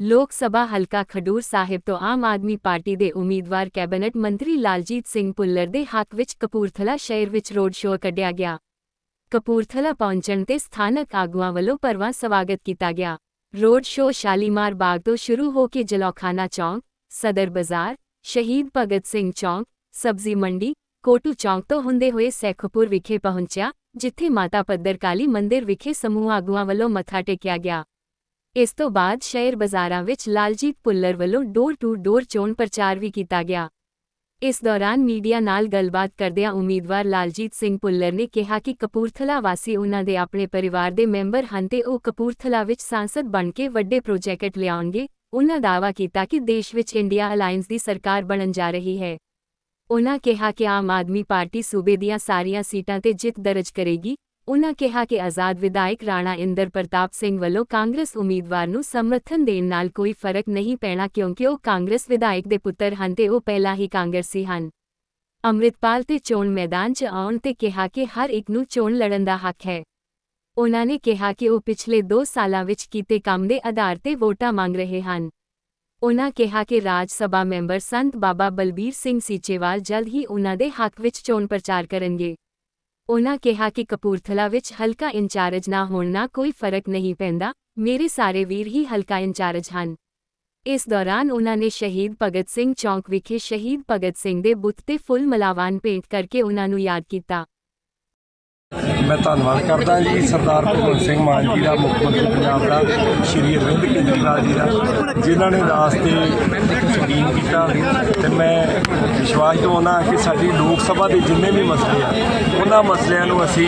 ਲੋਕ ਸਭਾ ਹਲਕਾ ਖਡੂਰ ਸਾਹਿਬ ਤੋਂ ਆਮ ਆਦਮੀ ਪਾਰਟੀ ਦੇ ਉਮੀਦਵਾਰ ਕੈਬਨਿਟ ਮੰਤਰੀ ਲਾਲਜੀਤ ਸਿੰਘ ਪੁੱਲਰ ਦੇ ਹੱਕ ਵਿੱਚ ਕਪੂਰਥਲਾ ਸ਼ਹਿਰ ਵਿੱਚ ਰੋਡ ਸ਼ੋਅ ਕੱਢਿਆ ਗਿਆ। ਕਪੂਰਥਲਾ ਪਹੁੰਚਣ ਤੇ ਸਥਾਨਕ ਆਗੂਆਂ ਵੱਲੋਂ ਭਰਵਾਂ ਸਵਾਗਤ ਕੀਤਾ ਗਿਆ। ਰੋਡ ਸ਼ੋਅ ਸ਼ਾਲੀਮਾਰ ਬਾਗ ਤੋਂ ਸ਼ੁਰੂ ਹੋ ਕੇ ਜਲੌਖਾਨਾ ਚੌਂਕ, ਸਦਰ ਬਾਜ਼ਾਰ, ਸ਼ਹੀਦ ਭਗਤ ਸਿੰਘ ਚੌਂਕ, ਸਬਜ਼ੀ ਮੰਡੀ, ਕੋਟੂ ਚੌਂਕ ਤੋਂ ਹੁੰਦੇ ਹੋਏ ਸੈਖਪੁਰ ਵਿਖੇ ਪਹੁੰਚਿਆ, ਜਿੱਥੇ ਮਾਤਾ ਪੱਧਰ ਕਾਲੀ ਮੰਦਿਰ ਵਿਖੇ ਸਮੂਹ ਆਗੂਆਂ ਵੱਲੋਂ ਮੱਥਾ ਟੇਕਿਆ ਗਿਆ। ਇਸ ਤੋਂ ਬਾਅਦ ਸ਼ਹਿਰ ਬਾਜ਼ਾਰਾਂ ਵਿੱਚ ਲਾਲਜੀਤ ਪੁੱਲਰ ਵੱਲੋਂ ਡੋਰ ਟੂ ਡੋਰ ਚੋਣ ਪ੍ਰਚਾਰ ਵੀ ਕੀਤਾ ਗਿਆ। ਇਸ ਦੌਰਾਨ ਮੀਡੀਆ ਨਾਲ ਗੱਲਬਾਤ ਕਰਦਿਆਂ ਉਮੀਦਵਾਰ ਲਾਲਜੀਤ ਸਿੰਘ ਪੁੱਲਰ ਨੇ ਕਿਹਾ ਕਿ ਕਪੂਰਥਲਾ ਵਾਸੀ ਉਹਨਾਂ ਦੇ ਆਪਣੇ ਪਰਿਵਾਰ ਦੇ ਮੈਂਬਰ ਹਨ ਤੇ ਉਹ ਕਪੂਰਥਲਾ ਵਿੱਚ ਸਾਂਸਦ ਬਣ ਕੇ ਵੱਡੇ ਪ੍ਰੋਜੈਕਟ ਲਿਆਉਣਗੇ। ਉਹਨਾਂ ਦਾਅਵਾ ਕੀਤਾ ਕਿ ਦੇਸ਼ ਵਿੱਚ ਇੰਡੀਆ ਅਲਾਈਅੰਸ ਦੀ ਸਰਕਾਰ ਬਣਨ ਜਾ ਰਹੀ ਹੈ। ਉਨ੍ਹਾਂ ਕਿਹਾ ਕਿ ਆਮ ਆਦਮੀ ਪਾਰਟੀ ਸੂਬੇ ਦੀਆਂ ਸਾਰੀਆਂ ਸੀਟਾਂ ਤੇ ਜਿੱਤ ਦਰਜ ਕਰੇਗੀ। ਉਨ੍ਹਾਂ ਕਿਹਾ ਕਿ ਆਜ਼ਾਦ ਵਿਧਾਇਕ ਰਾਣਾ ਇੰਦਰ ਪ੍ਰਤਾਪ ਸਿੰਘ ਵੱਲੋਂ ਕਾਂਗਰਸ ਉਮੀਦਵਾਰ ਨੂੰ ਸਮਰਥਨ ਦੇਣ ਨਾਲ ਕੋਈ ਫ਼ਰਕ ਨਹੀਂ ਪੈਣਾ ਕਿਉਂਕਿ ਉਹ ਕਾਂਗਰਸ ਵਿਧਾਇਕ ਦੇ ਪੁੱਤਰ ਹਨ ਤੇ ਉਹ ਪਹਿਲਾਂ ਹੀ ਕਾਂਗਰਸੀ ਹਨ। ਅੰਮ੍ਰਿਤਪਾਲ ਤੇ ਚੋਣ ਮੈਦਾਨ 'ਚ ਆਉਣ ਤੇ ਕਿਹਾ ਕਿ ਹਰ ਇੱਕ ਨੂੰ ਚੋਣ ਲੜਨ ਦਾ ਹੱਕ ਹੈ। ਉਹਨਾਂ ਨੇ ਕਿਹਾ ਕਿ ਉਹ ਪਿਛਲੇ 2 ਸਾਲਾਂ ਵਿੱਚ ਕੀਤੇ ਕੰਮ ਦੇ ਆਧਾਰ ਤੇ ਵੋਟਾਂ ਮੰਗ ਰਹੇ ਹਨ। ਉਨ੍ਹਾਂ ਕਿਹਾ ਕਿ ਰਾਜ ਸਭਾ ਮੈਂਬਰ ਸੰਤ ਬਾਬਾ ਬਲਬੀਰ ਸਿੰਘ ਸੀਚੇਵਾਲ ਜਲਦ ਹੀ ਉਨ੍ਹਾਂ ਦੇ ਹੱਕ ਵਿੱਚ ਚੋਣ ਪ੍ਰਚਾਰ ਕਰਨਗੇ। ਉਨ੍ਹਾਂ ਕਿਹਾ ਕਿ ਕਪੂਰਥਲਾ ਵਿੱਚ ਹਲਕਾ ਇੰਚਾਰਜ ਨਾ ਹੋਣ ਨਾਲ ਕੋਈ ਫ਼ਰਕ ਨਹੀਂ ਪੈਂਦਾ, ਮੇਰੇ ਸਾਰੇ ਵੀਰ ਹੀ ਹਲਕਾ ਇੰਚਾਰਜ ਹਨ। ਇਸ ਦੌਰਾਨ ਉਨ੍ਹਾਂ ਨੇ ਸ਼ਹੀਦ ਭਗਤ ਸਿੰਘ ਚੌਂਕ ਵਿਖੇ ਸ਼ਹੀਦ ਭਗਤ ਸਿੰਘ ਦੇ ਬੁੱਤ ਤੇ ਫੁੱਲ ਮਲਾਵਾਨ ਭੇਂਟ ਕਰਕੇ ਉਨ੍ਹਾਂ ਨੂੰ ਯਾਦ ਕੀਤਾ। ਮੈਂ ਧੰਨਵਾਦ ਕਰਦਾ ਜੀ ਸਰਦਾਰ ਭਗਵੰਤ ਸਿੰਘ ਮਾਨ ਜੀ ਦਾ, ਮੁੱਖ ਮੰਤਰੀ ਪੰਜਾਬ ਦਾ, ਸ਼੍ਰੀ ਅਰਵਿੰਦ ਕੇਜਰੀਵਾਲ ਜੀ ਦਾ, ਜਿਨ੍ਹਾਂ ਨੇ ਰਾਜ 'ਤੇ ਯਕੀਨ ਕੀਤਾ। ਤੇ ਮੈਂ ਵਿਸ਼ਵਾਸ ਦਿਵਾਉਣਾ ਕਿ ਸਾਡੀ ਲੋਕ ਸਭਾ ਦੇ ਜਿੰਨੇ ਵੀ ਮਸਲੇ ਆ, ਉਹਨਾਂ ਮਸਲਿਆਂ ਨੂੰ ਅਸੀਂ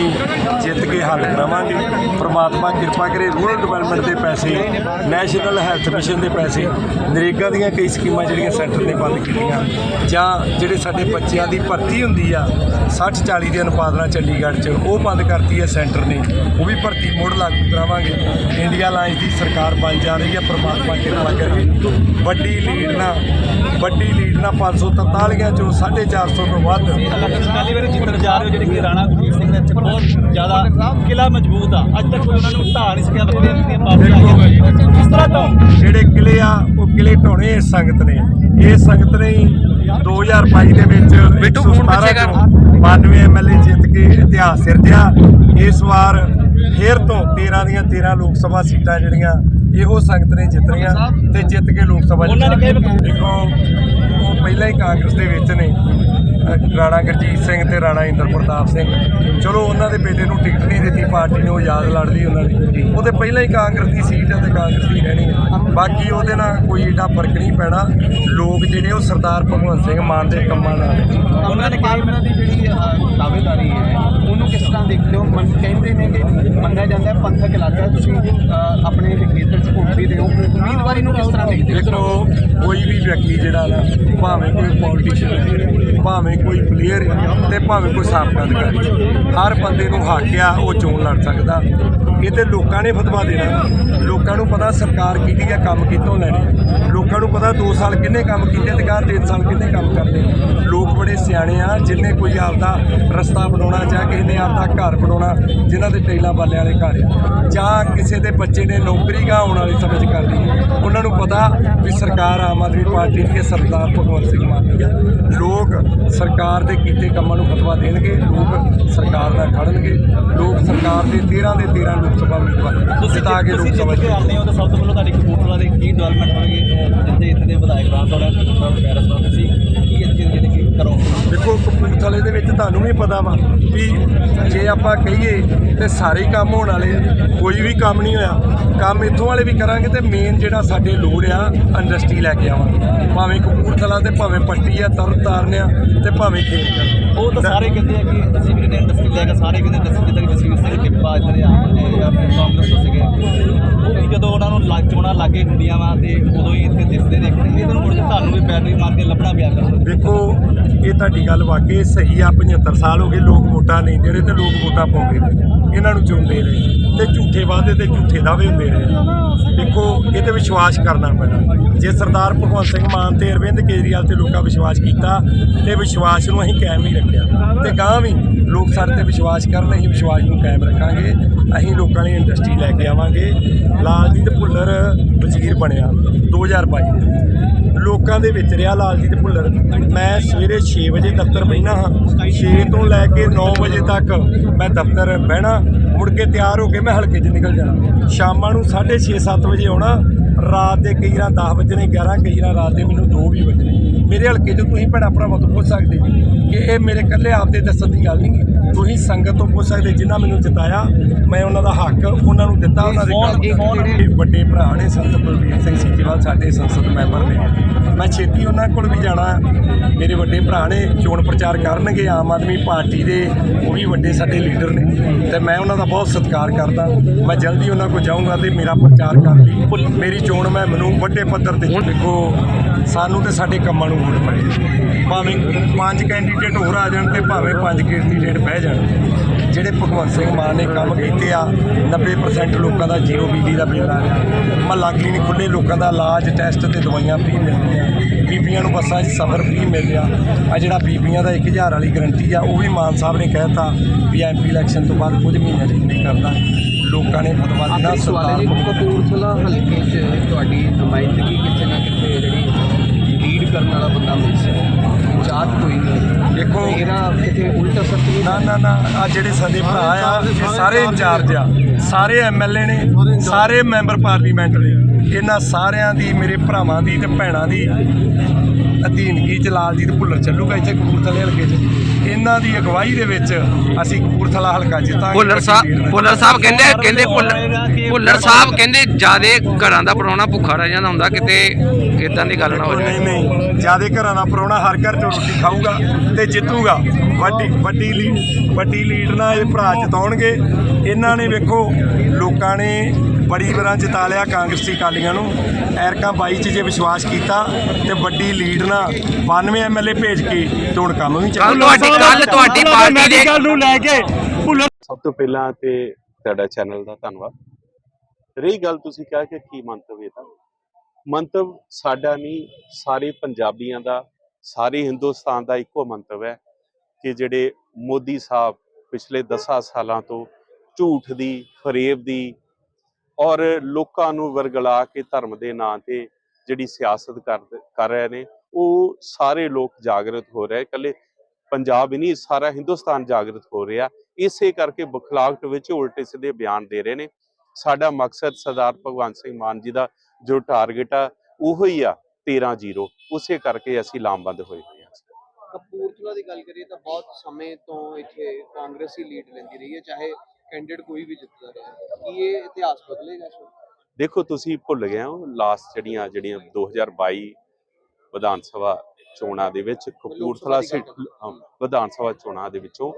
ਜਿੱਤ ਕੇ ਹੱਲ ਕਰਾਵਾਂਗੇ। ਪ੍ਰਮਾਤਮਾ ਕਿਰਪਾ ਕਰੇ ਰੂਰਲ ਡਿਵੈਲਪਮੈਂਟ ਦੇ ਪੈਸੇ ਨੈਸ਼ਨਲ ਹੈਲਥ ਮਿਸ਼ਨ ਦੇ ਪੈਸੇ, ਨਰੇਗਾ ਦੀਆਂ ਕਈ ਸਕੀਮਾਂ ਜਿਹੜੀਆਂ ਸੈਂਟਰ ਨੇ ਬੰਦ ਕੀਤੀਆਂ, ਜਾਂ ਜਿਹੜੇ ਸਾਡੇ ਬੱਚਿਆਂ ਦੀ ਭਰਤੀ ਹੁੰਦੀ ਆ 60 40 ਦੇ ਅਨੁਪਾਤ ਨਾਲ ਚੰਡੀਗੜ੍ਹ 'ਚ ਉਹ ਬੰਦ ਕਰਤੀ ਹੈ ਸੈਂਟਰ ਨੇ। ਉਹ ਵੀ ਭਰਤੀ ਮੁੜ ਲਾਗੂ ਕਰਾਵਾਂਗੇ। ਇੰਡੀਆ ਲਾਈਨਸ ਦੀ ਸਰਕਾਰ ਬਣ ਜਾ ਰਹੀ ਹੈ ਪ੍ਰਮਾਤਮਾ ਕਿਰਪਾ ਕਰੇ ਵੱਡੀ ਲੀਡ ਨਾਲ ਵੱਡੀ ਲੀਡ ਨਾਲ 543 ਚੋਂ 450 ਤੋਂ ਵੱਧ। ਪਹਿਲੀ ਵਾਰੀ ਜਿੱਤਣ ਜਾ ਰਹੇ ਹੋ ਜਿਹੜੇ ਕਿ ਰਾਣਾ ਗੁਰਜੀਤ ਸਿੰਘ ਦੇ ਇੱਥੇ ਬਹੁਤ ਜ਼ਿਆਦਾ ਕਿਲਾ ਮਜ਼ਬੂਤ ਆ। ਅੱਜ ਤੱਕ ਕੋਈ ਉਹਨਾਂ ਨੂੰ ਢਾਹ ਨਹੀਂ ਸਕਿਆ ਵੱਡੀਆਂ ਪਾਰਟੀਆਂ ਆਈਆਂ ਕਿਸ ਤਰ੍ਹਾਂ ਤੋਂ ਜਿਹੜੇ ਕਿਲੇ ਆ ਉਹ ਕਿਲੇ ਢਾਉਣੇ ਸੰਗਤ ਨੇ। ਇਹ ਸੰਗਤ ਨੇ ਹੀ 2022 ਦੇ ਵਿੱਚ 117 ਚੋਂ 92 ਐਮਐਲਏ ਜਿੱਤ ਕੇ ਇਤਿਹਾਸ ਸਿਰਜਿਆ। ਇਸ ਵਾਰ ਫੇਰ ਤੋਂ 13 ਦੀਆਂ 13 ਲੋਕ ਸਭਾ ਸੀਟਾਂ ਜਿਹੜੀਆਂ ਇਹੋ ਸੰਗਤ ਨੇ ਜਿੱਤਣੀਆਂ ਤੇ ਜਿੱਤ ਕੇ ਲੋਕ ਸਭਾ ਦੇਖੋ ਉਹ ਪਹਿਲਾਂ ਹੀ ਕਾਂਗਰਸ ਦੇ ਵਿੱਚ ਨੇ। ਰਾਣਾ ਗੁਰਜੀਤ ਸਿੰਘ ਤੇ ਰਾਣਾ ਇੰਦਰ ਪ੍ਰਤਾਪ ਸਿੰਘ। ਚਲੋ ਉਹਨਾਂ ਦੇ ਬੇਟੇ ਨੂੰ ਟਿਕਟ ਨਹੀਂ ਦਿੱਤੀ ਪਾਰਟੀ ਨੇ ਉਹ ਯਾਦ ਲੜਦੀ ਉਹਨਾਂ ਦੀ। ਉਹਦੇ ਪਹਿਲਾਂ ਹੀ ਕਾਂਗਰਸ ਦੀ ਸੀਟ ਹੈ ਤੇ ਕਾਂਗਰਸ ਦੀ ਰਹਿਣੀ ਹੈ ਬਾਕੀ ਉਹਦੇ ਨਾਲ ਕੋਈ ਏਡਾ ਫ਼ਰਕ ਨਹੀਂ ਪੈਣਾ। ਲੋਕ ਜਿਹੜੇ ਉਹ ਸਰਦਾਰ ਭਗਵੰਤ ਸਿੰਘ ਮਾਨ ਦੇ ਕੰਮਾਂ ਨਾਲ। ਉਹਨਾਂ ਨੇ ਉਹਨਾਂ ਦੀ ਜਿਹੜੀ ਦਾਅਵੇਦਾਰੀ ਹੈ ਉਹਨੂੰ ਕਿਸ ਤਰ੍ਹਾਂ ਦੇਖਦੇ ਹੋ? ਮਨ ਕਹਿੰਦੇ ਨੇ ਕਿ ਮੰਨਿਆ ਜਾਂਦਾ ਹੈ ਪੰਥਕ ਇਲਾਕਾ ਤੁਸੀਂ ਆਪਣੇ ਖੇਤਰ ਚ ਘੁੰਮਦੇ ਰਹੇ ਹੋ। ਉਮੀਦਵਾਰੀ ਨੂੰ ਕਿਸ ਤਰ੍ਹਾਂ ਦੇਖਦੇ ਹੋ? ਕੋਈ ਵੀ ਵਿਅਕਤੀ ਜਿਹੜਾ ਨਾ ਭਾਵੇਂ ਕੋਈ ਪੋਲੀਟੀਸ਼ੀਅਨ ਭਾਵੇਂ ਕੋਈ ਪਲੇਅਰ ਤੇ ਭਾਵੇਂ ਕੋਈ ਸਾਬਕਾ ਅਧਿਕਾਰੀ ਹਰ ਬੰਦੇ ਨੂੰ ਹੱਕ ਆ ਉਹ ਚੋਣ ਲੜ ਸਕਦਾ। ਇਹ ਤੇ ਲੋਕਾਂ ਨੇ ਫਤਵਾ ਦੇਣਾ। ਲੋਕਾਂ ਨੂੰ ਪਤਾ ਸਰਕਾਰ ਕਿਹਦੀ ਆ, ਕੰਮ ਕਿੱਥੋਂ ਲੈਣੇ ਲੋਕਾਂ ਨੂੰ ਪਤਾ 2 ਸਾਲ ਕਿੰਨੇ ਕੰਮ ਕੀਤੇ ਤੇ ਕਾ 3 ਸਾਲ ਕਿੰਨੇ ਕੰਮ ਕਰਨੇ ਲੋਕ ਬੜੇ ਸਿਆਣੇ ਆ, ਜਿੰਨੇ ਕੋਈ ਆਪਦਾ ਰਸਤਾ ਬਣਾਉਣਾ ਜਾਂ ਕਿਸੇ ਨੇ ਆਪਦਾ ਘਰ ਬਣਾਉਣਾ, ਜਿਨ੍ਹਾਂ ਦੇ ਟੇਲਾਂ ਬਾਲੇ ਵਾਲੇ ਘਰ ਆ। ਜਾਂ ਕਿਸੇ ਦੇ ਬੱਚੇ ਨੇ ਨੌਕਰੀ ਗਾ ਆਉਣ ਵਾਲੀ ਸਮਝ ਕਰਨੀ ਉਹਨਾਂ ਨੂੰ ਪਤਾ ਵੀ ਸਰਕਾਰ ਆਮ ਆਦਮੀ ਪਾਰਟੀ ਦੀ ਹੈ ਸਰਦਾਰ ਭਗਵੰਤ ਸਿੰਘ ਮਾਨ ਦੀ ਹੈ ਲੋਕ ਸਰਕਾਰ ਦੇ ਕੀਤੇ ਕੰਮਾਂ ਨੂੰ ਫਤਵਾ ਦੇਣਗੇ ਲੋਕ ਸਰਕਾਰ ਨਾਲ ਖੜਨਗੇ ਲੋਕ ਸਰਕਾਰ ਦੇ 13 ਦੇ 13 ਲੋਕ ਸਭਾ ਉਮੀਦਵਾਰ ਜਿਤਾ ਕੇ ਲੋਕ ਸਭਾ ਜਿੱਤ ਕੇ ਆਉਂਦੇ ਹੋ ਤਾਂ ਸਭ ਤੋਂ ਪਹਿਲਾਂ ਤੁਹਾਡੀ ਕਪੂਰਥਲਾ ਦੇ ਕੀ ਡਿਵੈਲਪਮੈਂਟ ਹੋਣਗੇ? ਜਿੱਥੇ ਇੱਥੇ ਦੇ ਵਿਧਾਇਕ ਰਾਜ ਤੁਹਾਡਾ ਪੈਰਸ ਦਾ ਤੁਸੀਂ ਕੀ ਇੱਥੇ ਜਿਹੜੇ ਕਿ ਕਰੋ ਦੇਖੋ ਕਪੂਰਥਲੇ ਦੇ ਵਿੱਚ ਤੁਹਾਨੂੰ ਵੀ ਪਤਾ ਵਾ ਵੀ ਜੇ ਆਪਾਂ ਕਹੀਏ ਤੇ ਸਾਰੇ ਕੰਮ ਹੋਣ ਵਾਲੇ। ਕੋਈ ਵੀ ਕੰਮ ਨਹੀਂ ਹੋਇਆ। ਕੰਮ ਇੱਥੋਂ ਵਾਲੇ ਵੀ ਕਰਾਂਗੇ ਤੇ ਮੇਨ ਜਿਹੜਾ ਸਾਡੇ ਲੋੜ ਆ ਇੰਡਸਟਰੀ ਲੈ ਕੇ ਆਵਾਂਗੇ। ਭਾਵੇਂ ਕਪੂਰਥਲਾ ਤੇ ਭਾਵੇਂ ਪੱਟੀ ਆ ਤਰਨਤਾਰਨ ਆ ਤੇ ਭਾਵੇਂ ਖੇਤ ਉਹ ਤਾਂ ਸਾਰੇ ਕਹਿੰਦੇ ਆ ਕਿ ਅਸੀਂ ਵੀ ਇੰਡਸਟਰੀ ਲੈ ਕੇ ਸਾਰੇ ਕਹਿੰਦੇ ਇੰਡਸਟਰੀ ਜਿੱਦਾਂ ਕਿ ਜਸਵੀਰ ਸਿੰਘ ਕਿੱਪਾ ਇੱਧਰ ਦੇ ਆਮ ਨੇ ਜਾਂ ਕਾਂਗਰਸ ਤੋਂ ਸੀਗੇ। ਉਹ ਵੀ ਜਦੋਂ ਉਹਨਾਂ ਨੂੰ ਲੱਗ ਚੋਣਾਂ ਲਾਗੇ ਹੁੰਦੀਆਂ ਵਾ ਤੇ ਉਦੋਂ ਹੀ ਇੱਥੇ ਦਿਸਦੇ ਨੇ ਇਹਦੇ ਨੂੰ। ਮੁੜ ਕੇ ਤੁਹਾਨੂੰ ਵੀ ਬੈਟਰੀ ਮਾਰ ਕੇ ਲੱਭਣਾ ਪਿਆ ਕਰਦਾ ਦੇਖੋ ਇਹ ਤੁਹਾਡੀ ਗੱਲ ਵਾਕਈ ਸਹੀ ਆ 75 ਸਾਲ ਹੋ ਗਏ ਲੋਕ ਵੋਟਾਂ ਨਹੀਂ ਦੇ ਰਹੇ ਤੇ ਲੋਕ ਵੋਟਾਂ ਪਾਉਂਦੇ ਰਹੇ ਇਹਨਾਂ ਨੂੰ ਚੁਣਦੇ ਰਹੇ ਤੇ ਝੂਠੇ ਵਾਅਦੇ ਤੇ ਝੂਠੇ ਦਾਅਵੇ ਹੁੰਦੇ ਰਹੇ। ਦੇਖੋ ਇਹ ਤੇ ਵਿਸ਼ਵਾਸ ਕਰਨਾ ਪੈਣਾ। ਜੇ ਸਰਦਾਰ ਭਗਵੰਤ ਸਿੰਘ ਮਾਨ ਤੇ ਅਰਵਿੰਦ ਕੇਜਰੀਵਾਲ ਤੇ ਲੋਕਾਂ ਵਿਸ਼ਵਾਸ ਕੀਤਾ, ਤੇ ਵਿਸ਼ਵਾਸ ਨੂੰ ਅਸੀਂ ਕਾਇਮ ਹੀ ਰੱਖਿਆ। ਤੇ ਗਾਂ ਵੀ ਲੋਕ ਸਾਡੇ ਤੇ ਵਿਸ਼ਵਾਸ ਕਰਨ, ਅਸੀਂ ਵਿਸ਼ਵਾਸ ਨੂੰ ਕਾਇਮ ਰੱਖਾਂਗੇ। ਅਸੀਂ ਲੋਕਾਂ ਲਈ ਇੰਡਸਟਰੀ ਲੈ ਕੇ ਆਵਾਂਗੇ। ਲਾਲਜੀਤ ਭੁੱਲਰ ਵਜ਼ੀਰ ਬਣਿਆ 2022 ਦੇ ਵਿੱਚ। ਲੋਕਾਂ ਦੇ ਵਿੱਚ ਰਿਹਾ ਲਾਲਜੀਤ ਭੁੱਲਰ। ਮੈਂ ਸਵੇਰੇ 6 ਵਜੇ ਦਫ਼ਤਰ ਬਹਿਣਾ ਹਾਂ 6 ਤੋਂ ਲੈ ਕੇ 9 ਵਜੇ ਤੱਕ ਮੈਂ ਦਫ਼ਤਰ ਬਹਿਣਾ, ਮੁੜ ਕੇ ਤਿਆਰ ਹੋ ਕੇ ਮੈਂ ਹਲਕੇ 'ਚ ਨਿਕਲ ਜਾਣਾ। ਸ਼ਾਮਾਂ ਨੂੰ 6:30 7 ਵਜੇ ਆਉਣਾ ਰਾਤ ਦੇ ਕਈ ਰਾਂ 10 ਵਜਣੇ 11 ਕਈ ਰਾਂ ਰਾਤ ਦੇ ਮੈਨੂੰ 2 ਵੀ ਵਜਣੇ। ਮੇਰੇ ਹਲਕੇ 'ਚ ਤੁਸੀਂ ਭੈਣਾਂ ਭਰਾਵਾਂ ਤੋਂ ਪੁੱਛ ਸਕਦੇ ਜੀ ਕਿ ਇਹ ਮੇਰੇ ਇਕੱਲੇ ਆਪਦੇ ਦੱਸਣ ਦੀ ਗੱਲ ਨਹੀਂ ਤੁਸੀਂ ਸੰਗਤ ਤੋਂ ਪੁੱਛ ਸਕਦੇ ਜਿਨ੍ਹਾਂ ਮੈਨੂੰ ਜਿਤਾਇਆ ਮੈਂ ਉਹਨਾਂ ਦਾ ਹੱਕ ਉਹਨਾਂ ਨੂੰ ਦਿੱਤਾ ਉਹਨਾਂ ਦੇ ਵੱਡੇ ਭਰਾ ਨੇ ਸੰਤ ਬਲਵੀਰ ਸਿੰਘ ਸੀਚੇਵਾਲ ਸਾਡੇ ਸੰਸਦ ਮੈਂਬਰ ਨੇ। ਮੈਂ ਛੇਤੀ ਉਹਨਾਂ ਕੋਲ ਵੀ ਜਾਣਾ। ਮੇਰੇ ਵੱਡੇ ਭਰਾ ਨੇ ਚੋਣ ਪ੍ਰਚਾਰ ਕਰਨਗੇ ਆਮ ਆਦਮੀ ਪਾਰਟੀ ਦੇ ਉਹ ਵੀ ਵੱਡੇ ਸਾਡੇ ਲੀਡਰ ਨੇ। ਤੇ ਮੈਂ ਉਹਨਾਂ ਦਾ ਬਹੁਤ ਸਤਿਕਾਰ ਕਰਦਾ। ਮੈਂ ਜਲਦੀ ਉਹਨਾਂ ਕੋਲ ਜਾਊਂਗਾ ਤੇ ਮੇਰਾ ਪ੍ਰਚਾਰ ਕਰਨ ਲਈ। ਮੇਰੀ ਚੋਣ ਮੈਂ ਮੈਨੂੰ ਵੱਡੇ ਪੱਧਰ ਤੇ ਦੇਖੋ ਸਾਨੂੰ ਤੇ ਸਾਡੇ ਕੰਮਾਂ ਨੂੰ ਵੋਟ ਪਾਏ ਭਾਵੇਂ ਪੰਜ ਕੈਂਡੀਡੇਟ ਹੋਰ ਆ ਜਾਣ ਤੇ ਭਾਵੇਂ ਪੰਜ ਕੈਂਡੀਡੇਟ ਬਹਿ ਜਾਣ। ਜਿਹੜੇ ਭਗਵੰਤ ਸਿੰਘ ਮਾਨ ਨੇ ਕੰਮ ਕੀਤੇ ਆ 90% ਲੋਕਾਂ ਦਾ ਜ਼ੀਰੋ ਬਿਜਲੀ ਦਾ ਬਿੱਲ ਆ ਰਿਹਾ। ਮਹੱਲਾ ਕਲੀਨਿਕ ਖੁੱਲੇ ਲੋਕਾਂ ਦਾ ਇਲਾਜ ਟੈਸਟ ਤੇ ਦਵਾਈਆਂ ਫ੍ਰੀ ਮਿਲਦੀਆਂ। ਬੀਬੀਆਂ ਨੂੰ ਬੱਸਾਂ 'ਚ ਸਫ਼ਰ ਫ੍ਰੀ ਮਿਲ ਰਿਹਾ। ਆ ਜਿਹੜਾ ਬੀਬੀਆਂ ਦਾ 1000 ਵਾਲੀ ਗਰੰਟੀ ਆ ਉਹ ਵੀ ਮਾਨ ਸਾਹਿਬ ਨੇ ਕਹਿਤਾ ਵੀ ਐਮਪੀ ਇਲੈਕਸ਼ਨ ਤੋਂ ਬਾਅਦ ਕੁਝ ਮਹੀਨਿਆਂ 'ਚ ਨਹੀਂ ਕਰਦਾ। ਲੋਕਾਂ ਨੇ ਫਤਵਾ ਹੈ ਸਰਕਾਰ ਜੀ ਕਪੂਰਥਲਾ ਹਲਕੇ 'ਚ ਤੁਹਾਡੀ ਨੁਮਾਇੰਦਗੀ ਕਿਤੇ ਨਾ ਕਿਤੇ ਜਿਹੜੀ ਲੀਡ ਕਰਨ ਵਾਲਾ ਬੰਦਾ ਮਿਲ ਸਕਦਾ ਚਾਰਟ ਕੋਈ ਨਹੀਂ ਦੇਖੋ ਇਹਦਾ ਕਿਤੇ ਉਲਟਾ ਅਸਰ ਤਾਂ ਨਹੀਂ ਨਾ ਨਾ ਨਾ ਆ ਜਿਹੜੇ ਸਾਡੇ ਭਰਾ ਆ ਇਹ ਸਾਰੇ ਇੰਚਾਰਜ ਆ ਸਾਰੇ ਐਮਐਲਏ ਨੇ ਸਾਰੇ ਮੈਂਬਰ ਪਾਰਲੀਮੈਂਟ ਨੇ ਇਹਨਾਂ ਸਾਰਿਆਂ ਦੀ ਮੇਰੇ ਭਰਾਵਾਂ ਦੀ ਤੇ ਭੈਣਾਂ ਦੀ ਅਧੀਨਗੀ ਚ ਲਾਲਜੀਤ ਭੁੱਲਰ ਚੱਲੂਗਾ ਇੱਥੇ ਕਪੂਰਥਲੇ ਹਲਕੇ 'ਚ। ਇਹਨਾਂ ਦੀ ਅਗਵਾਈ ਦੇ ਵਿੱਚ ਅਸੀਂ ਕਪੂਰਥਲਾ ਹਲਕਾ ਜਿੱਤਾਂਗੇ। ਭੁੱਲਰ ਸਾਹਿਬ ਭੁੱਲਰ ਸਾਹਿਬ ਕਹਿੰਦੇ ਕਹਿੰਦੇ ਭੁੱਲਰ ਭੁੱਲਰ ਸਾਹਿਬ ਕਹਿੰਦੇ ਜਿਆਦੇ ਘਰਾਂ ਦਾ ਪਰੌਣਾ ਭੁੱਖਾ ਰਹਿ ਜਾਂਦਾ ਹੁੰਦਾ ਕਿਤੇ ਇਦਾਂ ਦੀ ਗੱਲ ਨਾ ਹੋ ਜਾਵੇ। ਨਹੀਂ ਨਹੀਂ ਜਿਆਦੇ ਘਰਾਂ ਦਾ ਪਰੋਣਾ ਹਰ ਘਰ ਚੋਂ ਰੋਟੀ ਖਾਊਗਾ ਤੇ ਜਿੱਤੂਗਾ। ਵੱਡੀ ਵੱਡੀ ਲੀਡ ਵੱਡੀ ਲੀਡ ਨਾਲ ਇਹ ਭਰਾ ਜਿਤਾਉਣਗੇ। ਇਹਨਾਂ ਨੇ ਵੇਖੋ ਲੋਕਾਂ ਨੇ ਬੜੀ ਵਾਰਾਂ ਜਿਤਾ ਲਿਆ ਕਾਂਗਰਸੀ ਅਕਾਲੀਆਂ ਨੂੰ। ਐਰਕਾ 22 ਚ ਜੇ ਵਿਸ਼ਵਾਸ ਕੀਤਾ ਤੇ ਵੱਡੀ ਲੀਡ ਨਾਲ 92 ਐਮਐਲਏ ਭੇਜ ਕੇ ਤੇ ਹੁਣ ਕੰਮ ਵੀ ਕੱਲ ਚੱਲੂ ਤੁਹਾਡੀ ਕੱਲ ਤੁਹਾਡੀ ਪਾਰਟੀ ਦੇ ਨੂੰ ਲੈ ਕੇ ਸਭ ਤੋਂ ਪਹਿਲਾਂ ਤੇ ਤੁਹਾਡਾ ਚੈਨਲ ਦਾ ਧੰਨਵਾਦ। ਰਹੀ ਗੱਲ ਤੁਸੀਂ ਕਿਹਾ ਕਿ ਕੀ ਮੰਤਵ ਇਹਦਾ? ਮੰਤਵ ਸਾਡਾ ਨਹੀਂ ਸਾਰੇ ਪੰਜਾਬੀਆਂ ਦਾ ਸਾਰੇ ਹਿੰਦੁਸਤਾਨ ਦਾ ਇੱਕੋ ਮੰਤਵ ਹੈ ਕਿ ਜਿਹੜੇ ਮੋਦੀ ਸਾਹਿਬ ਪਿਛਲੇ 10 ਸਾਲਾਂ ਤੋਂ ਝੂਠ ਦੀ ਫਰੇਬ ਦੀ ਔਰ ਲੋਕਾਂ ਨੂੰ ਵਰਗਲਾ ਕੇ ਧਰਮ ਦੇ ਨਾਂ ਤੇ ਜਿਹੜੀ ਸਿਆਸਤ ਕਰ ਰਹੇ ਨੇ ਉਹ ਸਾਰੇ ਲੋਕ ਜਾਗਰਤ ਹੋ ਰਹੇ ਇਕੱਲੇ ਪੰਜਾਬ ਹੀ ਨਹੀਂ ਸਾਰਾ ਹਿੰਦੁਸਤਾਨ ਜਾਗਰਤ ਹੋ ਰਿਹਾ। ਇਸੇ ਕਰਕੇ ਬਖਲਾਵਟ ਵਿੱਚ ਉਲਟੇ ਸਿੱਧੇ ਬਿਆਨ ਦੇ ਰਹੇ ਨੇ। ਸਾਡਾ ਮਕਸਦ ਸਰਦਾਰ ਭਗਵੰਤ ਸਿੰਘ ਮਾਨ ਜੀ ਦਾ ਜੋ ਟਾਰਗੇਟ ਆ ਉਹੋ ਹੀ ਆ 13-0 ਉਸੇ ਕਰਕੇ ਅਸੀਂ ਲਾਮਬੰਦ ਹੋਏ ਹੋਏ ਹਾਂ। ਕਪੂਰਥਲਾ ਦੀ ਗੱਲ ਕਰੀਏ ਤਾਂ ਬਹੁਤ ਸਮੇਂ ਤੋਂ ਇੱਥੇ ਕਾਂਗਰਸ ਹੀ ਲੀਡ ਲੈਂਦੀ ਰਹੀ ਹੈ ਚਾਹੇ ਕੈਂਡੀਡੇਟ ਕੋਈ ਵੀ ਜਿੱਤਦਾ ਰਿਹਾ। ਕੀ ਇਹ ਇਤਿਹਾਸ ਬਦਲੇਗਾ ਦੇਖੋ ਤੁਸੀਂ ਭੁੱਲ ਗਏ ਹੋ ਲਾਸਟ ਜਿਹੜੀਆਂ ਜਿਹੜੀਆਂ 2022 ਵਿਧਾਨ ਸਭਾ ਚੋਣਾਂ ਦੇ ਵਿੱਚ ਕਪੂਰਥਲਾ ਸੀਟ ਵਿਧਾਨ ਸਭਾ ਚੋਣਾਂ ਦੇ ਵਿੱਚੋਂ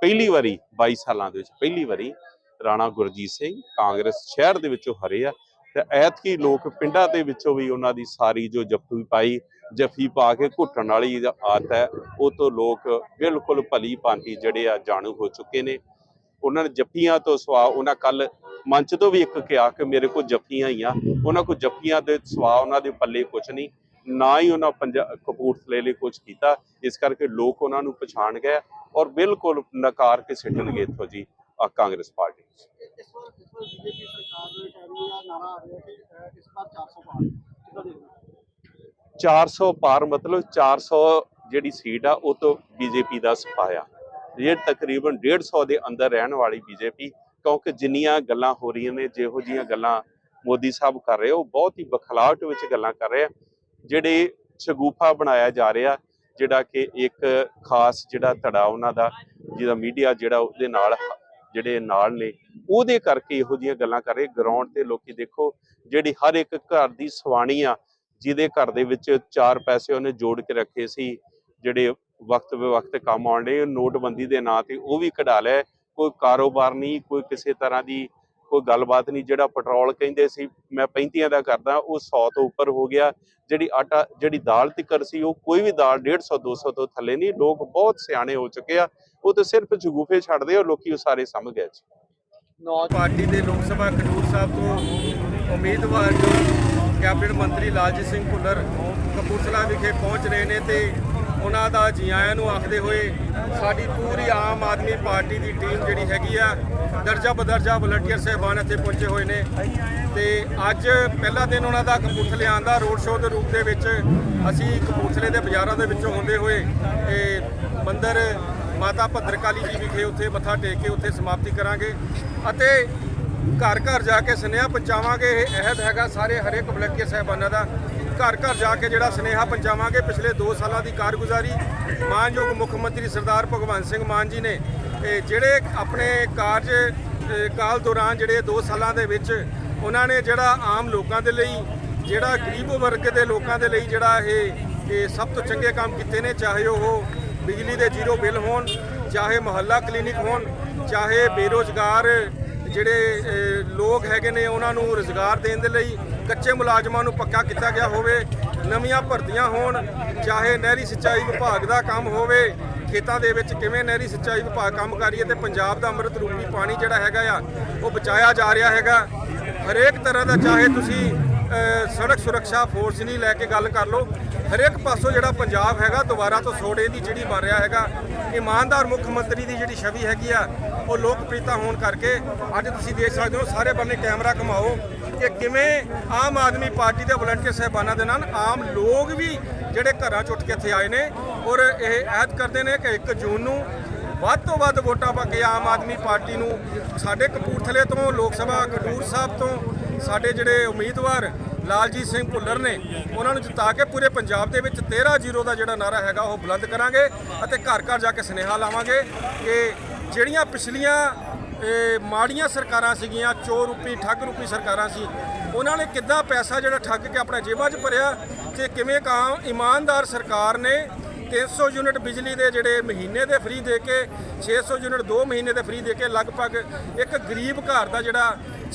ਪਹਿਲੀ ਵਾਰੀ 22 ਸਾਲਾਂ ਦੇ ਵਿੱਚ ਪਹਿਲੀ ਵਾਰੀ ਰਾਣਾ ਗੁਰਜੀਤ ਸਿੰਘ ਕਾਂਗਰਸ ਸ਼ਹਿਰ ਦੇ ਵਿੱਚੋਂ ਹਰੇ ਆ ਤੇ ਐਤਕੀ ਲੋਕ ਪਿੰਡਾਂ ਦੇ ਵਿੱਚੋਂ ਵੀ ਉਹਨਾਂ ਦੀ ਸਾਰੀ ਜੋ ਜੱਫੀ ਪਾਈ ਜੱਫੀ ਪਾ ਕੇ ਘੁੱਟਣ ਵਾਲੀ ਆਦਤ ਹੈ ਉਹ ਤੋਂ ਲੋਕ ਬਿਲਕੁਲ ਭਲੀ ਭਾਂਤੀ ਜਿਹੜੇ ਆ ਜਾਣੂ ਹੋ ਚੁੱਕੇ ਨੇ। ਉਹਨਾਂ ਨੇ ਜੱਫੀਆਂ ਤੋਂ ਸਵਾ ਉਹਨਾਂ ਕੱਲ ਮੰਚ ਤੋਂ ਵੀ ਇੱਕ ਕਿਹਾ ਕਿ ਮੇਰੇ ਕੋਲ ਜੱਫੀਆਂ ਹੀ ਆ ਉਹਨਾਂ ਕੋਲ ਜੱਫੀਆਂ ਦੇ ਸਵਾ ਉਹਨਾਂ ਦੇ ਪੱਲੇ ਕੁਝ ਨਹੀਂ। ਨਾ ਹੀ ਉਹਨਾਂ ਕਪੂਰਥਲੇ ਲਈ ਕੁਝ ਕੀਤਾ ਇਸ ਕਰਕੇ ਲੋਕ ਉਹਨਾਂ ਨੂੰ ਪਛਾਣ ਗਏ ਔਰ ਬਿਲਕੁਲ ਨਕਾਰ ਕੇ ਸਿੱਟਣਗੇ ਇੱਥੋਂ ਜੀ ਆ ਕਾਂਗਰਸ ਪਾਰਟੀ ਇਸ ਵਾਰ ਇਸ ਵਾਰ ਬੀਜੇਪੀ ਸਰਕਾਰ ਦੇ ਕਹਿ ਦਾ ਨਾਰਾ ਆ ਰਿਹਾ ਕਿ ਇਸ ਵਾਰ 400 ਪਾਰ ਕਿਦਾਂ ਦੇਖਦੇ 400 ਪਾਰ ਮਤਲਬ 400 ਜਿਹੜੀ ਸੀਟ ਆ ਉਹ ਤੋਂ ਬੀਜੇਪੀ ਦਾ ਸਫਾਇਆ ਇਹ ਤਕਰੀਬਨ 150 ਦੇ ਅੰਦਰ ਰਹਿਣ ਵਾਲੀ ਬੀਜੇਪੀ ਕਿਉਂਕਿ ਜਿੰਨੀਆਂ ਗੱਲਾਂ ਹੋ ਰਹੀਆਂ ਨੇ ਜਿਹੋ ਜੀਆਂ ਗੱਲਾਂ ਮੋਦੀ ਸਾਹਿਬ ਕਰ ਰਹੇ ਉਹ ਬਹੁਤ ਹੀ ਬਖਲਾਵਟ ਵਿੱਚ ਗੱਲਾਂ ਕਰ ਰਹੇ ਆ। ਜਿਹੜੇ ਸ਼ਗੂਫਾ ਬਣਾਇਆ ਜਾ ਰਿਹਾ, ਜਿਹੜਾ ਕਿ ਇੱਕ ਖਾਸ ਜਿਹੜਾ ਧੜਾ ਉਹਨਾਂ ਦਾ, ਜਿਹਦਾ ਮੀਡੀਆ ਜਿਹੜਾ ਉਹਦੇ ਨਾਲ, ਜਿਹੜੇ ਨਾਲ ਨੇ, ਉਹਦੇ ਕਰਕੇ ਇਹੋ ਜੀਆਂ ਗੱਲਾਂ ਕਰ ਰਹੇ। ਗਰਾਊਂਡ ਤੇ ਲੋਕੀ ਦੇਖੋ, ਜਿਹੜੀ ਹਰ ਇੱਕ ਘਰ ਦੀ ਸਵਾਣੀ ਆ, ਜਿਹਦੇ ਘਰ ਦੇ ਵਿੱਚ ਚਾਰ ਪੈਸੇ ਉਹਨੇ ਜੋੜ ਕੇ ਰੱਖੇ ਸੀ, ਜਿਹੜੇ ਵਕਤ ਬਵਕਤ ਕੰਮ ਆਉਣ ਦੇ ਨੋਟਬੰਦੀ ਦੇ ਨਾਂ ਤੇ ਉਹ ਵੀ ਕਢਾ ਲਿਆ। ਕੋਈ ਕਾਰੋਬਾਰ ਨਹੀਂ, ਕੋਈ ਕਿਸੇ ਤਰ੍ਹਾਂ ਦੀ ਕੋਈ ਗੱਲਬਾਤ ਨਹੀਂ, ਜਿਹੜਾ ਪੈਟਰੋਲ ਕਹਿੰਦੇ ਸੀ, ਮੈਂ 35 ਦਾ ਕਰਦਾ, ਉਹ 100 ਤੋਂ ਉੱਪਰ ਹੋ ਗਿਆ। ਜਿਹੜੀ ਆਟਾ, ਜਿਹੜੀ ਦਾਲ ਤਿੱਕਰ ਸੀ, ਉਹ ਕੋਈ ਵੀ ਦਾਲ 150 200 ਤੋਂ ਥੱਲੇ ਨਹੀਂ, ਲੋਕ ਬਹੁਤ ਸਿਆਣੇ ਹੋ ਚੁੱਕੇ ਆ। ਉਹ ਤੇ ਸਿਰਫ ਜਗੂਫੇ ਛੱਡਦੇ ਆ, ਲੋਕੀ ਉਹ ਸਾਰੇ ਸਮਝ ਗਏ ਜੀ। ਪਾਰਟੀ ਦੇ ਲੋਕ ਸਭਾ ਖਡੂਰ ਸਾਹਿਬ ਤੋਂ ਉਮੀਦਵਾਰ ਜੋ ਕੈਬਨਿਟ ਮੰਤਰੀ ਲਾਲਜੀਤ ਸਿੰਘ ਭੁੱਲਰ ਕਪੂਰਥਲਾ ਵਿਖੇ ਪਹੁੰਚ ਰਹੇ ਨੇ ਤੇ ਉਹਨਾਂ ਦਾ ਜੀ ਆਇਆਂ ਨੂੰ ਆਖਦੇ ਹੋਏ ਸਾਡੀ ਪੂਰੀ ਆਮ ਆਦਮੀ ਪਾਰਟੀ ਦੀ ਟੀਮ ਜਿਹੜੀ ਹੈਗੀ ਆ, ਦਰਜਾ ਬਦਰਜਾ ਵਲੰਟੀਅਰ ਸਹਿਬਾਨ ਇੱਥੇ ਪਹੁੰਚੇ ਹੋਏ ਨੇ। ਤੇ ਅੱਜ ਪਹਿਲਾ ਦਿਨ ਉਹਨਾਂ ਦਾ ਕਪੂਰਥਲੇ ਆਉਣ ਰੋਡ ਸ਼ੋਅ ਦੇ ਰੂਪ ਦੇ ਵਿੱਚ ਅਸੀਂ ਕਪੂਰਥਲੇ ਦੇ ਬਾਜ਼ਾਰਾਂ ਦੇ ਵਿੱਚੋਂ ਹੁੰਦੇ ਹੋਏ ਇਹ ਮੰਦਰ ਮਾਤਾ ਭੱਦਰਕਾਲੀ ਜੀ ਵਿਖੇ ਉੱਥੇ ਮੱਥਾ ਟੇਕ ਕੇ ਉੱਥੇ ਸਮਾਪਤੀ ਕਰਾਂਗੇ। ਅਤੇ ਘਰ ਘਰ ਜਾ ਕੇ ਸੁਨੇਹਾ ਪਹੁੰਚਾਵਾਂਗੇ। ਇਹ ਅਹਿਦ ਹੈਗਾ ਸਾਰੇ ਹਰੇਕ ਵਲੰਟੀਅਰ ਸਾਹਿਬਾਨਾਂ ਦਾ। ਘਰ ਘਰ ਜਾ ਕੇ ਜਿਹੜਾ ਸੁਨੇਹਾ ਪਹੁੰਚਾਵਾਂਗੇ, ਪਿਛਲੇ 2 ਸਾਲਾਂ ਦੀ ਕਾਰਗੁਜ਼ਾਰੀ, ਮਾਨਯੋਗ ਮੁੱਖ ਮੰਤਰੀ ਸਰਦਾਰ ਭਗਵੰਤ ਸਿੰਘ ਮਾਨ ਜੀ ਨੇ ਇਹ ਜਿਹੜੇ ਆਪਣੇ ਕਾਰਜ ਕਾਲ ਦੌਰਾਨ ਜਿਹੜੇ 2 ਸਾਲਾਂ ਦੇ ਵਿੱਚ ਉਹਨਾਂ ਨੇ ਜਿਹੜਾ ਆਮ ਲੋਕਾਂ ਦੇ ਲਈ, ਜਿਹੜਾ ਗਰੀਬ ਵਰਗ ਦੇ ਲੋਕਾਂ ਦੇ ਲਈ ਜਿਹੜਾ ਇਹ ਸਭ ਤੋਂ ਚੰਗੇ ਕੰਮ ਕੀਤੇ ਨੇ, ਚਾਹੇ ਉਹ ਬਿਜਲੀ ਦੇ ਜ਼ੀਰੋ ਬਿੱਲ ਹੋਣ, ਚਾਹੇ ਮੁਹੱਲਾ ਕਲੀਨਿਕ ਹੋਣ, ਚਾਹੇ ਬੇਰੋਜ਼ਗਾਰ ਜਿਹੜੇ ਲੋਕ ਹੈਗੇ ਨੇ ਉਹਨਾਂ ਨੂੰ ਰੋਜ਼ਗਾਰ ਦੇਣ ਦੇ ਲਈ ਕੱਚੇ ਮੁਲਾਜ਼ਮਾਂ ਨੂੰ ਪੱਕਾ ਕੀਤਾ ਗਿਆ ਹੋਵੇ, ਨਵੀਆਂ ਭਰਤੀਆਂ ਹੋਣ, ਚਾਹੇ ਨਹਿਰੀ ਸਿੰਚਾਈ ਵਿਭਾਗ ਦਾ ਕੰਮ ਹੋਵੇ, ਖੇਤਾਂ ਦੇ ਵਿੱਚ ਕਿਵੇਂ ਨਹਿਰੀ ਸਿੰਚਾਈ ਵਿਭਾਗ ਕੰਮ ਕਰੀਏ ਤੇ ਪੰਜਾਬ ਦਾ ਅੰਮ੍ਰਿਤ ਰੂਪੀ ਪਾਣੀ ਜਿਹੜਾ ਹੈਗਾ ਆ, ਉਹ ਬਚਾਇਆ ਜਾ ਰਿਹਾ ਹੈਗਾ। ਹਰੇਕ ਤਰ੍ਹਾਂ ਦਾ ਚਾਹੇ ਤੁਸੀਂ ਸੜਕ ਸੁਰੱਖਿਆ ਫੋਰਸ ਨਹੀਂ ਲੈ ਕੇ ਗੱਲ ਕਰ ਲਓ, ਹਰੇਕ ਪਾਸੋਂ ਜਿਹੜਾ ਪੰਜਾਬ ਹੈਗਾ, ਦੁਬਾਰਾ ਤੋਂ ਸੋੜੇ ਦੀ ਜਿਹੜੀ ਬਣ ਰਿਹਾ ਹੈਗਾ, ਇਮਾਨਦਾਰ ਮੁੱਖ ਮੰਤਰੀ ਦੀ ਜਿਹੜੀ ਛਵੀ ਹੈਗੀ ਆ, ਉਹ ਲੋਕਪ੍ਰਿਯਤਾ ਹੋਣ ਕਰਕੇ ਅੱਜ ਤੁਸੀਂ ਦੇਖ ਸਕਦੇ ਹੋ, ਸਾਰੇ ਬੰਨੇ ਕੈਮਰਾ ਘੁਮਾਓ। ਕਿ ਕਿਵੇਂ ਆਮ ਆਦਮੀ ਪਾਰਟੀ ਦੇ ਵਲੰਟੀਅਰ ਸਹਿਬਾਨਾਂ ਦੇ ਨਾਲ ਆਮ ਲੋਕ ਵੀ ਜਿਹੜੇ ਘਰਾਂ ਚ ਉੱਠ ਕੇ ਇੱਥੇ ਆਏ ਨੇ ਔਰ ਇਹ ਐਲਾਨ ਕਰਦੇ ਨੇ ਕਿ 1 ਜੂਨ ਨੂੰ ਵੱਧ ਤੋਂ ਵੱਧ ਵੋਟਾਂ ਪਾ ਕੇ ਆਮ ਆਦਮੀ ਪਾਰਟੀ ਨੂੰ ਸਾਡੇ ਕਪੂਰਥਲੇ ਤੋਂ, ਲੋਕ ਸਭਾ ਖਡੂਰ ਸਾਹਿਬ ਤੋਂ, ਸਾਡੇ ਜਿਹੜੇ ਉਮੀਦਵਾਰ ਲਾਲਜੀਤ ਸਿੰਘ ਭੁੱਲਰ ਨੇ, ਉਹਨਾਂ ਨੂੰ ਜਿਤਾ ਕੇ ਪੂਰੇ ਪੰਜਾਬ ਦੇ ਵਿੱਚ 13-0 ਦਾ ਜਿਹੜਾ ਨਾਰਾ ਹੈਗਾ ਉਹ ਬੁਲੰਦ ਕਰਾਂਗੇ ਅਤੇ ਘਰ ਘਰ ਜਾ ਕੇ ਸੁਨੇਹਾ ਲਾਵਾਂਗੇ ਕਿ ਜਿਹੜੀਆਂ ਪਿਛਲੀਆਂ ਇਹ ਮਾੜੀਆਂ ਸਰਕਾਰਾਂ ਸੀਗੀਆਂ, ਚੋਰ ਰੂਪੀ, ਠੱਗ ਰੂਪੀ ਸਰਕਾਰਾਂ ਸੀ। ਉਹਨਾਂ ਨੇ ਕਿੱਦਾਂ ਪੈਸਾ ਜਿਹੜਾ ਠੱਗ ਕੇ ਆਪਣੇ ਜੇਬਾਂ 'ਚ ਭਰਿਆ ਤੇ ਕਿਵੇਂ ਕਾਮ ਇਮਾਨਦਾਰ ਸਰਕਾਰ ਨੇ 300 ਯੂਨਿਟ ਬਿਜਲੀ ਦੇ ਜਿਹੜੇ ਮਹੀਨੇ ਦੇ ਫ੍ਰੀ ਦੇ ਕੇ 600 ਯੂਨਿਟ 2 ਮਹੀਨੇ ਦੇ ਫ੍ਰੀ ਦੇ ਕੇ ਲਗਭਗ ਇੱਕ ਗਰੀਬ ਘਰ ਦਾ ਜਿਹੜਾ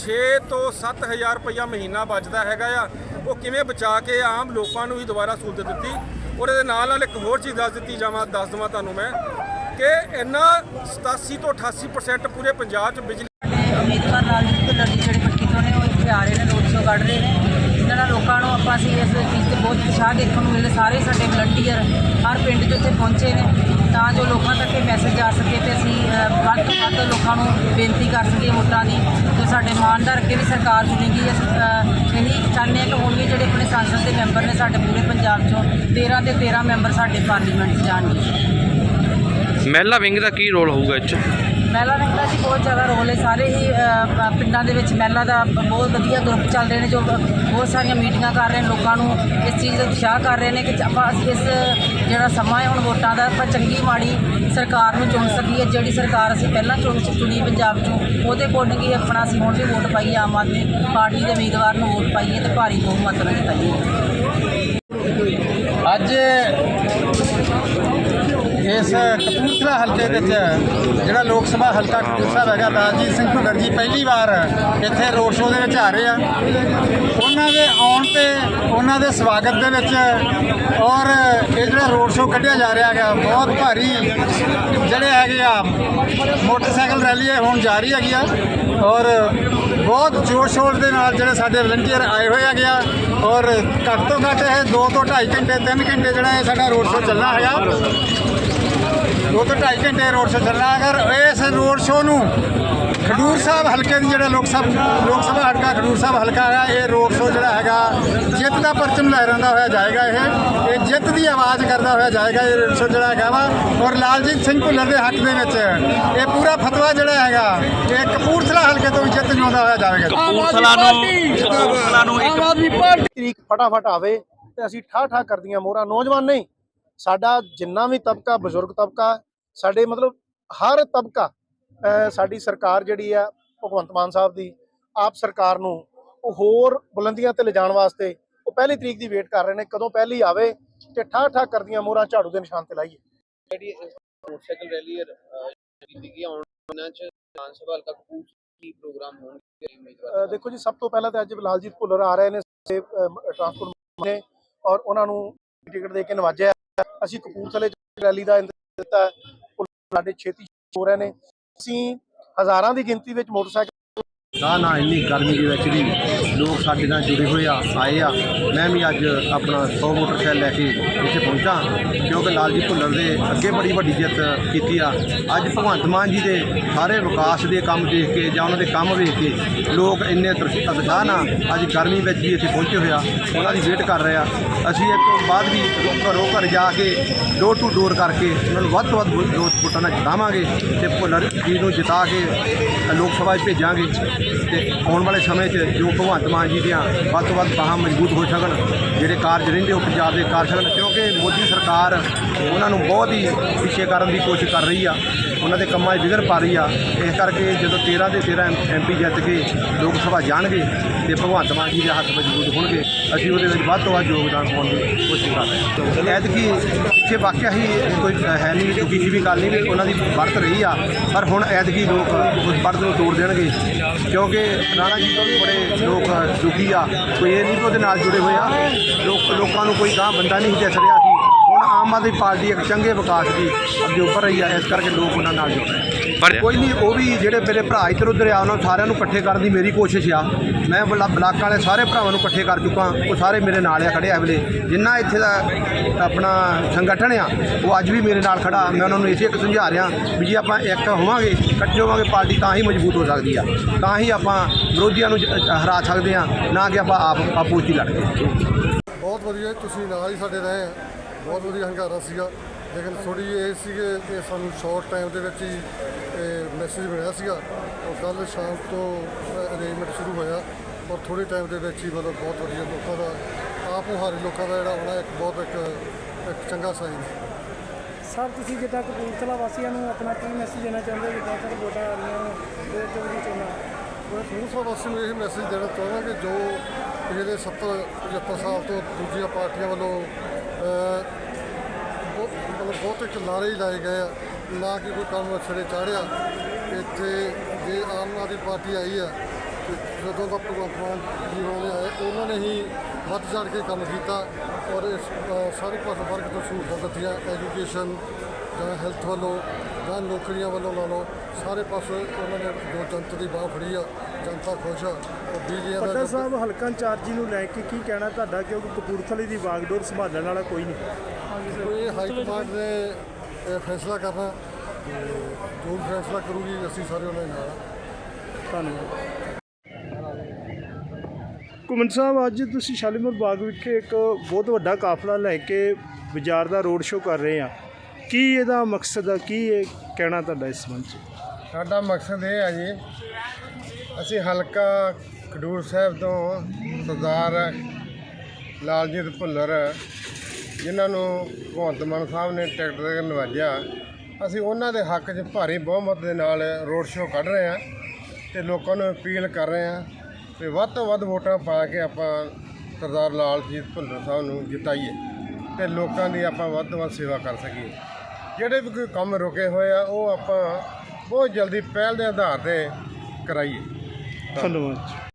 6 ਤੋਂ 7000 ਰੁਪਇਆ ਮਹੀਨਾ ਬਚਦਾ ਹੈਗਾ ਆ, ਉਹ ਕਿਵੇਂ ਬਚਾ ਕੇ ਆਮ ਲੋਕਾਂ ਨੂੰ ਹੀ ਦੁਬਾਰਾ ਸਹੂਲਤ ਦਿੱਤੀ? ਔਰ ਇਹਦੇ ਨਾਲ ਨਾਲ ਇੱਕ ਹੋਰ ਚੀਜ਼ ਦੱਸ ਦਿੱਤੀ ਜਾਵਾਂ, ਦੱਸ ਦਵਾਂ ਤੁਹਾਨੂੰ ਮੈਂ। ਕਿ ਇੰਨਾ 87 ਤੋਂ 88% ਪੂਰੇ ਪੰਜਾਬ 'ਚ ਬਿਜਲੀ ਉਮੀਦਵਾਰ ਲਾਲਜੀਤ ਭੁੱਲਰ ਦੀ ਜਿਹੜੀ ਪੱਟੀ ਤੋਂ ਨੇ ਉਹ ਇੱਥੇ ਆ ਰਹੇ ਨੇ, ਰੋਡ ਸ਼ੋਅ ਕੱਢ ਰਹੇ ਨੇ। ਜਿਹਨਾਂ ਨਾਲ ਲੋਕਾਂ ਨੂੰ ਆਪਾਂ ਅਸੀਂ ਇਸ ਚੀਜ਼ ਤੇ ਬਹੁਤ ਉਤਸ਼ਾਹ ਦੇਖਣ ਨੂੰ ਮਿਲੇ। ਸਾਰੇ ਸਾਡੇ ਵਲੰਟੀਅਰ ਹਰ ਪਿੰਡ 'ਚ ਉੱਥੇ ਪਹੁੰਚੇ ਨੇ, ਤਾਂ ਜੋ ਲੋਕਾਂ ਤੱਕ ਇਹ ਮੈਸੇਜ ਜਾ ਸਕੇ ਤੇ ਅਸੀਂ ਵੱਧ ਤੋਂ ਵੱਧ ਲੋਕਾਂ ਨੂੰ ਬੇਨਤੀ ਕਰ ਸਕੀਏ ਵੋਟਾਂ ਦੀ। ਜੋ ਸਾਡੇ ਇਮਾਨਦਾਰ ਅੱਗੇ ਵੀ ਸਰਕਾਰ ਚੁਣੇਗੀ ਅਸੀਂ ਇਹੀ ਚਾਹੁੰਦੇ ਹਾਂ ਕਿ ਹੁਣ ਵੀ ਜਿਹੜੇ ਆਪਣੇ ਸੰਸਦ ਦੇ ਮੈਂਬਰ ਨੇ ਸਾਡੇ ਪੂਰੇ ਪੰਜਾਬ 'ਚੋਂ 13 ਦੇ 13 ਮੈਂਬਰ ਸਾਡੇ ਪਾਰਲੀਮੈਂਟ 'ਚ ਜਾਣਗੇ। ਮਹਿਲਾ ਵਿੰਗ ਦਾ ਕੀ ਰੋਲ ਹੋਊਗਾ ਇਹ 'ਚ ਮਹਿਲਾ ਰੰਗ ਦਾ ਜੀ ਬਹੁਤ ਜ਼ਿਆਦਾ ਰੋਲ ਹੈ। ਸਾਰੇ ਹੀ ਅ, ਪਿੰਡਾਂ ਦੇ ਵਿੱਚ ਮਹਿਲਾ ਦਾ ਬਹੁਤ ਵਧੀਆ ਗਰੁੱਪ ਚੱਲ ਰਹੇ ਨੇ ਜੋ ਬਹੁਤ ਸਾਰੀਆਂ ਮੀਟਿੰਗਾਂ ਕਰ ਰਹੇ ਨੇ ਲੋਕਾਂ ਨੂੰ ਇਸ ਚੀਜ਼ ਦਾ ਉਤਸ਼ਾਹ ਕਰ ਰਹੇ ਨੇ ਕਿ ਆਪਾਂ ਇਸ ਜਿਹੜਾ ਸਮਾਂ ਹੈ ਹੁਣ ਵੋਟਾਂ ਦਾ ਆਪਾਂ ਚੰਗੀ ਮਾੜੀ ਸਰਕਾਰ ਨੂੰ ਚੁਣ ਸਕੀਏ। ਜਿਹੜੀ ਸਰਕਾਰ ਅਸੀਂ ਪਹਿਲਾਂ ਚੁਣ ਚੁਣੀ ਪੰਜਾਬ 'ਚੋਂ ਉਹਦੇ ਅਕੋਰਡਿੰਗ ਹੀ ਆਪਣਾ ਅਸੀਂ ਹੁਣ ਵੀ ਵੋਟ ਪਾਈਏ ਆਮ ਆਦਮੀ ਪਾਰਟੀ ਦੇ ਉਮੀਦਵਾਰ ਨੂੰ ਵੋਟ ਪਾਈਏ ਤੇ ਭਾਰੀ ਬਹੁਮਤ ਨਾਲ ਜਿਤਾਈਏ ਅੱਜ ਇਸ ਕਪੂਰਥਲਾ ਹਲਕੇ ਵਿੱਚ ਜਿਹੜਾ ਲੋਕ ਸਭਾ ਹਲਕਾ ਕਪੂਰਥਲਾ ਹੈਗਾ ਲਾਲਜੀਤ ਸਿੰਘ ਭੁੱਲਰ ਜੀ ਪਹਿਲੀ ਵਾਰ ਇੱਥੇ ਰੋਡ ਸ਼ੋਅ ਦੇ ਵਿੱਚ ਆ ਰਹੇ ਆ। ਉਹਨਾਂ ਦੇ ਆਉਣ ਤੇ ਉਹਨਾਂ ਦੇ ਸਵਾਗਤ ਦੇ ਵਿੱਚ ਔਰ ਇਹ ਜਿਹੜਾ ਰੋਡ ਸ਼ੋਅ ਕੱਢਿਆ ਜਾ ਰਿਹਾ ਹੈਗਾ, ਬਹੁਤ ਭਾਰੀ ਜਿਹੜੇ ਹੈਗੇ ਆ, ਮੋਟਰਸਾਈਕਲ ਰੈਲੀ ਇਹ ਹੁਣ ਜਾਰੀ ਹੈਗੀ ਆ ਔਰ ਬਹੁਤ ਜ਼ੋਰ ਸ਼ੋਰ ਦੇ ਨਾਲ ਜਿਹੜੇ ਸਾਡੇ ਵਲੰਟੀਅਰ ਆਏ ਹੋਏ ਹੈਗੇ ਆ ਔਰ ਘੱਟ ਤੋਂ ਘੱਟ ਇਹ 2 ਤੋਂ 2.5 ਘੰਟੇ 3 ਘੰਟੇ ਜਿਹੜਾ ਇਹ ਸਾਡਾ ਰੋਡ ਸ਼ੋਅ ਚੱਲਣਾ ਹੈਗਾ। ਦੋ ਤੋਂ ਢਾਈ ਘੰਟੇ ਰੋਡ ਸ਼ੋਅ ਚੱਲਣਾ ਅਗਰ ਇਸ ਰੋਡ ਸ਼ੋਅ ਨੂੰ ਖਡੂਰ ਸਾਹਿਬ ਹਲਕੇ ਦੀ ਜਿਹੜਾ ਲੋਕ ਸਭਾ ਲੋਕ ਸਭਾ ਹਲਕਾ ਖਡੂਰ ਸਾਹਿਬ ਹਲਕਾ ਹੈ ਇਹ ਰੋਡ ਸ਼ੋਅ ਜਿਹੜਾ ਹੈਗਾ ਜਿੱਤ ਦਾ ਪਰਚਮ ਲਹਿਰਾਉਂਦਾ ਹੋਇਆ ਜਾਏਗਾ ਇਹ। ਇਹ ਜਿੱਤ ਦੀ ਆਵਾਜ਼ ਕਰਦਾ ਹੋਇਆ ਜਾਏਗਾ ਇਹ ਰੋਡ ਸ਼ੋਅ ਜਿਹੜਾ ਹੈਗਾ ਵਾ। ਔਰ ਲਾਲਜੀਤ ਸਿੰਘ ਭੁੱਲਰ ਦੇ ਹੱਕ ਦੇ ਵਿੱਚ ਇਹ ਪੂਰਾ ਫਤਵਾ ਜਿਹੜਾ ਹੈਗਾ ਇਹ ਕਪੂਰਥਲਾ ਹਲਕੇ ਤੋਂ ਵੀ ਜਿੱਤ ਜਿਉਂਦਾ ਹੋਇਆ ਜਾਵੇਗਾ। ਕਪੂਰਥਲਾ ਨੂੰ ਕਪੂਰਥਲਾ ਨੂੰ ਇੱਕ ਤਰੀਕ ਫਟਾਫਟ ਆਵੇ ਤੇ ਅਸੀਂ ਠਾ ਠਾ ਕਰਦੀਆਂ ਮੋਹਰਾਂ। ਨੌਜਵਾਨ ਨਹੀਂ ਸਾਡਾ ਜਿੰਨਾ ਵੀ ਤਬਕਾ ਬਜ਼ੁਰਗ ਤਬਕਾ ਸਾਡੇ ਮਤਲਬ ਹਰ ਤਬਕਾ ਸਾਡੀ ਸਰਕਾਰ ਜਿਹੜੀ ਆ ਭਗਵੰਤ ਮਾਨ ਸਾਹਿਬ ਦੀ ਆਪ ਸਰਕਾਰ ਨੂੰ ਉਹ ਹੋਰ ਬੁਲੰਦੀਆਂ ਤੇ ਲਿਜਾਣ ਵਾਸਤੇ ਉਹ ਪਹਿਲੀ ਤਰੀਕ ਦੀ ਵੇਟ ਕਰ ਰਹੇ ਨੇ ਕਦੋਂ ਪਹਿਲੀ ਆਵੇ ਤੇ ਠਾ ਠਾ ਕਰਦੀਆਂ ਮੋਹਰਾਂ ਝਾੜੂ ਦੇ ਨਿਸ਼ਾਨ ਤੇ ਲਾਈਏ ਜਿਹੜੀ ਮੋਟਰਸਾਈਕਲ ਰੈਲੀ ਕੀਤੀ ਗਈ ਆਉਣ ਦਿਨਾਂ ਚ ਵਿਧਾਨ ਸਭਾ ਹਲਕਾ ਕਪੂਰ ਕੀ ਪ੍ਰੋਗਰਾਮ ਹੋਣਗੇ ਉਮੀਦਵਾਰ ਅ, ਦੇਖੋ ਜੀ ਸਭ ਤੋਂ ਪਹਿਲਾਂ ਤਾਂ ਅੱਜ ਲਾਲਜੀਤ ਭੁੱਲਰ ਆ ਰਹੇ ਨੇ ਟਰਾਂਸਪੋਰਟ ਨੇ ਔਰ ਉਹਨਾਂ ਨੂੰ ਟਿਕਟ ਦੇ ਕੇ ਨਵਾਜਿਆ। ਅਸੀਂ ਕਪੂਰਥਲੇ 'ਚ ਰੈਲੀ ਦਾ ਇੰਤਜ਼ਾਮ ਦਿੱਤਾ ਹੈ। ਸਾਡੇ ਛੇਤੀ ਹੋ ਰਹੇ ਨੇ ਅਸੀਂ ਹਜ਼ਾਰਾਂ ਦੀ ਗਿਣਤੀ ਵਿੱਚ ਮੋਟਰਸਾਈਕਲ ਨਾ ਨਾ, ਇੰਨੀ ਗਰਮੀ ਦੇ ਵਿੱਚ ਵੀ ਲੋਕ ਸਾਡੇ ਨਾਲ ਜੁੜੇ ਹੋਏ ਆ, ਆਏ ਆ। ਮੈਂ ਵੀ ਅੱਜ ਆਪਣਾ 100 ਮੋਟਰਸਾਈਕਲ ਲੈ ਕੇ ਇੱਥੇ ਪਹੁੰਚਾ, ਕਿਉਂਕਿ ਲਾਲਜੀ ਭੁੱਲਰ ਦੇ ਅੱਗੇ ਬੜੀ ਵੱਡੀ ਜਿੱਤ ਕੀਤੀ ਆ। ਅੱਜ ਭਗਵੰਤ ਮਾਨ ਜੀ ਦੇ ਸਾਰੇ ਵਿਕਾਸ ਦੇ ਕੰਮ ਦੇਖ ਕੇ ਜਾਂ ਉਹਨਾਂ ਦੇ ਕੰਮ ਵੇਖ ਕੇ ਲੋਕ ਇੰਨੇ ਉਤਸ਼ਾਹ ਨਾਲ ਅੱਜ ਗਰਮੀ ਵਿੱਚ ਵੀ ਇੱਥੇ ਪਹੁੰਚੇ ਹੋਇਆ ਉਹਨਾਂ ਦੀ ਵੇਟ ਕਰ ਰਹੇ ਆ। ਅਸੀਂ ਇਸ ਤੋਂ ਬਾਅਦ ਵੀ ਘਰੋਂ ਘਰ ਜਾ ਕੇ ਡੋਰ ਟੂ ਡੋਰ ਕਰਕੇ ਉਹਨਾਂ ਨੂੰ ਵੱਧ ਤੋਂ ਵੱਧ ਵੋਟ ਵੋਟਾਂ ਨਾਲ ਜਿਤਾਵਾਂਗੇ ਤੇ ਭੁੱਲਰ ਜੀ ਨੂੰ ਜਿਤਾ ਕੇ ਲੋਕ ਸਭਾ 'ਚ ਭੇਜਾਂਗੇ। ਤੇ ਆਉਣ ਵਾਲੇ ਸਮੇਂ 'ਚ ਜੋ ਭਗਵੰਤ ਭਗਵੰਤ ਮਾਨ ਜੀ ਦੀਆਂ ਵੱਧ ਤੋਂ ਵੱਧ ਬਾਹਾਂ ਮਜ਼ਬੂਤ ਹੋ ਸਕਣ, ਜਿਹੜੇ ਕਾਰਜ ਰਹਿੰਦੇ ਉਹ ਪੰਜਾਬ ਦੇ ਕਰ ਸਕਣ ਕਿਉਂਕਿ ਮੋਦੀ ਸਰਕਾਰ ਉਹਨਾਂ ਨੂੰ ਬਹੁਤ ਹੀ ਪਿੱਛੇ ਕਰਨ ਦੀ ਕੋਸ਼ਿਸ਼ ਕਰ ਰਹੀ ਆ। ਉਹਨਾਂ ਦੇ ਕੰਮਾਂ 'ਚ ਵਿਘਨ ਪਾ ਰਹੀ ਆ। ਇਸ ਕਰਕੇ ਜਦੋਂ 13 ਦੇ 13 ਐਮਪੀ ਜਿੱਤ ਕੇ ਲੋਕ ਸਭਾ ਜਾਣਗੇ ਤੇ ਭਗਵੰਤ ਮਾਨ ਜੀ ਦੇ ਹੱਥ ਮਜ਼ਬੂਤ ਹੋਣਗੇ, ਅਸੀਂ ਉਹਦੇ ਵਿੱਚ ਵੱਧ ਤੋਂ ਵੱਧ ਯੋਗਦਾਨ ਪਾਉਣ ਦੀ ਕੋਸ਼ਿਸ਼ ਕਰ ਰਹੇ ਹਾਂ। ਐਤਕੀ ਪਿੱਛੇ ਵਾਕਿਆ ਹੀ ਕੋਈ ਹੈ ਨਹੀਂ, ਕੋਈ ਕਿਸੇ ਵੀ ਗੱਲ ਨਹੀਂ ਵੀ ਉਹਨਾਂ ਦੀ ਵਰਤ ਰਹੀ ਆ, ਪਰ ਹੁਣ ਐਤਕੀ ਲੋਕ ਉਸ ਵਰਤ ਨੂੰ ਤੋੜ ਦੇਣਗੇ। ਕਿਉਂਕਿ ਰਾਣਾ ਜੀ ਤੋਂ ਵੀ ਬੜੇ ਲੋਕ ਦੁਖੀ ਆ। ਕੋਈ ਇਹ ਨਹੀਂ ਕਿ ਉਹਦੇ ਨਾਲ ਜੁੜੇ ਹੋਏ ਆ। ਲੋਕ ਲੋਕਾਂ ਨੂੰ ਕੋਈ ਗਾਂ ਬੰਦਾ ਨਹੀਂ ਦਿਸ ਰਿਹਾ ਆਮ ਆਦਮੀ ਪਾਰਟੀ ਇੱਕ ਚੰਗੇ ਵਿਕਾਸ ਦੀ ਅੱਗੇ ਉੱਪਰ ਰਹੀ ਆ ਇਸ ਕਰਕੇ ਲੋਕ ਉਹਨਾਂ ਨਾਲ ਜੁੜ ਰਹੇ। ਪਰ ਕੋਈ ਨਹੀਂ ਉਹ ਵੀ ਜਿਹੜੇ ਮੇਰੇ ਭਰਾ ਇੱਧਰ ਉੱਧਰ ਆ ਉਹਨਾਂ ਸਾਰਿਆਂ ਨੂੰ ਇਕੱਠੇ ਕਰਨ ਦੀ ਮੇਰੀ ਕੋਸ਼ਿਸ਼ ਆ। ਮੈਂ ਬਲਾ- ਬਲਾਕ ਵਾਲੇ ਸਾਰੇ ਭਰਾਵਾਂ ਨੂੰ ਇਕੱਠੇ ਕਰ ਚੁੱਕਾ ਉਹ ਸਾਰੇ ਮੇਰੇ ਨਾਲ ਆ ਖੜੇ ਆ ਵੇਲੇ ਜਿੰਨਾ ਇੱਥੇ ਦਾ ਆਪਣਾ ਸੰਗਠਨ ਆ ਉਹ ਅੱਜ ਵੀ ਮੇਰੇ ਨਾਲ ਖੜਾ। ਮੈਂ ਉਹਨਾਂ ਨੂੰ ਇਸੇ ਇੱਕ ਸਮਝਾ ਰਿਹਾ ਵੀ ਜੇ ਆਪਾਂ ਇੱਕ ਹੋਵਾਂਗੇ ਇਕੱਠੇ ਹੋਵਾਂਗੇ ਪਾਰਟੀ ਤਾਂ ਹੀ ਮਜ਼ਬੂਤ ਹੋ ਸਕਦੀ ਆ। ਤਾਂ ਹੀ ਆਪਾਂ ਵਿਰੋਧੀਆਂ ਨੂੰ ਹਰਾ ਸਕਦੇ ਆ ਨਾ ਕਿ ਆਪਾਂ ਆਪ ਆਪੋ ਹੀ ਲੜ ਕੇ ਬਹੁਤ ਵਧੀਆ ਤੁਸੀਂ ਨਾਲ ਹੀ ਸਾਡੇ ਰਹੇ ਆ। ਬਹੁਤ ਵਧੀਆ ਹੰਗਾਰਾ ਸੀਗਾ ਲੇਕਿਨ ਥੋੜੀ ਇਹ ਸੀਗੇ ਕਿ ਸਾਨੂੰ ਸ਼ਾਰਟ ਟਾਈਮ ਦੇ ਵਿੱਚ ਹੀ ਮੈਸੇਜ ਮਿਲਿਆ ਸੀਗਾ। ਔਰ ਕੱਲ ਸ਼ਾਮ ਤੋਂ ਅਰੇਂਜਮੈਂਟ ਸ਼ੁਰੂ ਹੋਇਆ ਔਰ ਥੋੜੇ ਟਾਈਮ ਦੇ ਵਿੱਚ ਹੀ ਮਤਲਬ ਬਹੁਤ ਵਧੀਆ ਲੋਕਾਂ ਦਾ ਆਪ ਮੁਹਾਰੇ ਲੋਕਾਂ ਦਾ ਜਿਹੜਾ ਆਉਣਾ ਇੱਕ ਬਹੁਤ ਇੱਕ ਇੱਕ ਚੰਗਾ ਸਾਈਨ ਸਰ ਤੁਸੀਂ ਜਿੱਦਾਂ ਕਪੂਰਥਲਾ ਵਾਸੀਆਂ ਨੂੰ ਆਪਣਾ ਕੀ ਮੈਸੇਜ ਦੇਣਾ ਚਾਹੁੰਦੇ ਹੋ? ਜਿੱਦਾਂ ਸਰ ਵੋਟਾਂ ਆ ਰਹੀਆਂ ਨੇ ਤੇ ਜਲਦੀ ਚੋਣਾਂ ਮੈਂ ਦੂਸਰਾ ਵਾਸਤੇ ਨੂੰ ਇਹ ਮੈਸੇਜ ਦੇਣਾ ਚਾਹੁੰਦਾ ਕਿ ਜੋ ਪਿਛਲੇ 70 75 ਸਾਲ ਤੋਂ ਦੂਜੀਆਂ ਪਾਰਟੀਆਂ ਵੱਲੋਂ ਬਹੁਤ ਮਤਲਬ ਬਹੁਤ ਇੱਕ ਲਾਰੇ ਹੀ ਲਾਏ ਗਏ ਆ, ਨਾ ਕਿ ਕੋਈ ਕੰਮ ਛੜੇ ਚਾੜਿਆ। ਇੱਥੇ ਜੇ ਆਮ ਆਦਮੀ ਪਾਰਟੀ ਆਈ ਆ ਜਦੋਂ ਦਾ ਭਗਵੰਤ ਮਾਨ ਜੀ ਹੋਣੇ ਆਏ, ਉਹਨਾਂ ਨੇ ਹੀ ਵੱਧ ਚੜ ਕੇ ਕੰਮ ਕੀਤਾ ਔਰ ਇਸ ਸਾਰੇ ਪਾਸੇ ਵਰਗ ਤੋਂ ਸਹੂਲਤਾਂ ਦਿੱਤੀਆਂ। ਐਜੂਕੇਸ਼ਨ ਜਾਂ ਹੈਲਥ ਵੱਲੋਂ ਜਾਂ ਨੌਕਰੀਆਂ ਵੱਲੋਂ ਲਾ ਲਓ, ਸਾਰੇ ਪਾਸੇ ਉਹਨਾਂ ਨੇ ਜੋ ਜਨਤਾ ਦੀ ਬਾਹ ਫੜੀ ਆ। ਜਨਤਾ ਖੁਸ਼ ਆ। ਬੀਜੀਆਂ ਪੱਟਾ ਦਾ ਸਾਹਿਬ ਹਲਕਾ ਇੰਚਾਰਜੀ ਨੂੰ ਲੈ ਕੇ ਕੀ ਕਹਿਣਾ ਤੁਹਾਡਾ ਕਿਉਂਕਿ ਕਪੂਰਥਲੇ ਦੀ ਵਾਗਡੋਰ ਸੰਭਾਲਣ ਵਾਲਾ ਕੋਈ ਨਹੀਂ? ਕੋਈ ਹਾਈ ਕਮਾਂਡ ਨੇ ਇਹ ਫੈਸਲਾ ਕਰਨਾ ਜੋ ਫੈਸਲਾ ਕਰੂਗੀ ਅਸੀਂ ਸਾਰੇ ਉਹਨਾਂ ਨਾਲ ਆ। ਧੰਨਵਾਦ। ਕੁਮਨ ਸਾਹਿਬ ਅੱਜ ਤੁਸੀਂ ਸ਼ਾਲੀਮਾਰ ਬਾਗ ਵਿਖੇ ਇੱਕ ਬਹੁਤ ਵੱਡਾ ਕਾਫਲਾ ਲੈ ਕੇ ਬਾਜ਼ਾਰ ਦਾ ਰੋਡ ਸ਼ੋਅ ਕਰ ਰਹੇ ਆ। ਕੀ ਇਹਦਾ ਮਕਸਦ ਆ ਕੀ ਇਹ ਕਹਿਣਾ ਤੁਹਾਡਾ ਇਸ ਸੰਬੰਧ 'ਚ? ਸਾਡਾ ਮਕਸਦ ਇਹ ਹੈ ਜੀ ਅਸੀਂ ਹਲਕਾ ਖਡੂਰ ਸਾਹਿਬ ਤੋਂ ਸਰਦਾਰ ਲਾਲਜੀਤ ਭੁੱਲਰ, ਜਿਨ੍ਹਾਂ ਨੂੰ ਭਗਵੰਤ ਮਾਨ ਸਾਹਿਬ ਨੇ ਟਿਕਟ ਦੇ ਕੇ ਨਵਾਜਿਆ, ਅਸੀਂ ਉਹਨਾਂ ਦੇ ਹੱਕ 'ਚ ਭਾਰੀ ਬਹੁਮਤ ਦੇ ਨਾਲ ਰੋਡ ਸ਼ੋਅ ਕੱਢ ਰਹੇ ਹਾਂ ਤੇ ਲੋਕਾਂ ਨੂੰ ਅਪੀਲ ਕਰ ਰਹੇ ਹਾਂ ਕਿ ਵੱਧ ਤੋਂ ਵੱਧ ਵੋਟਾਂ ਪਾ ਕੇ ਆਪਾਂ ਸਰਦਾਰ ਲਾਲਜੀਤ ਭੁੱਲਰ ਸਾਹਿਬ ਨੂੰ ਜਿਤਾਈਏ ਤੇ ਲੋਕਾਂ ਦੀ ਆਪਾਂ ਵੱਧ ਤੋਂ ਵੱਧ ਸੇਵਾ ਕਰ ਸਕੀਏ। ਜਿਹੜੇ ਵੀ ਕੋਈ ਕੰਮ ਰੁਕੇ ਹੋਏ ਆ, ਉਹ ਆਪਾਂ ਬਹੁਤ ਜਲਦੀ ਪਹਿਲ ਦੇ ਆਧਾਰ ਤੇ ਕਰਾਈਏ। ਧੰਨਵਾਦ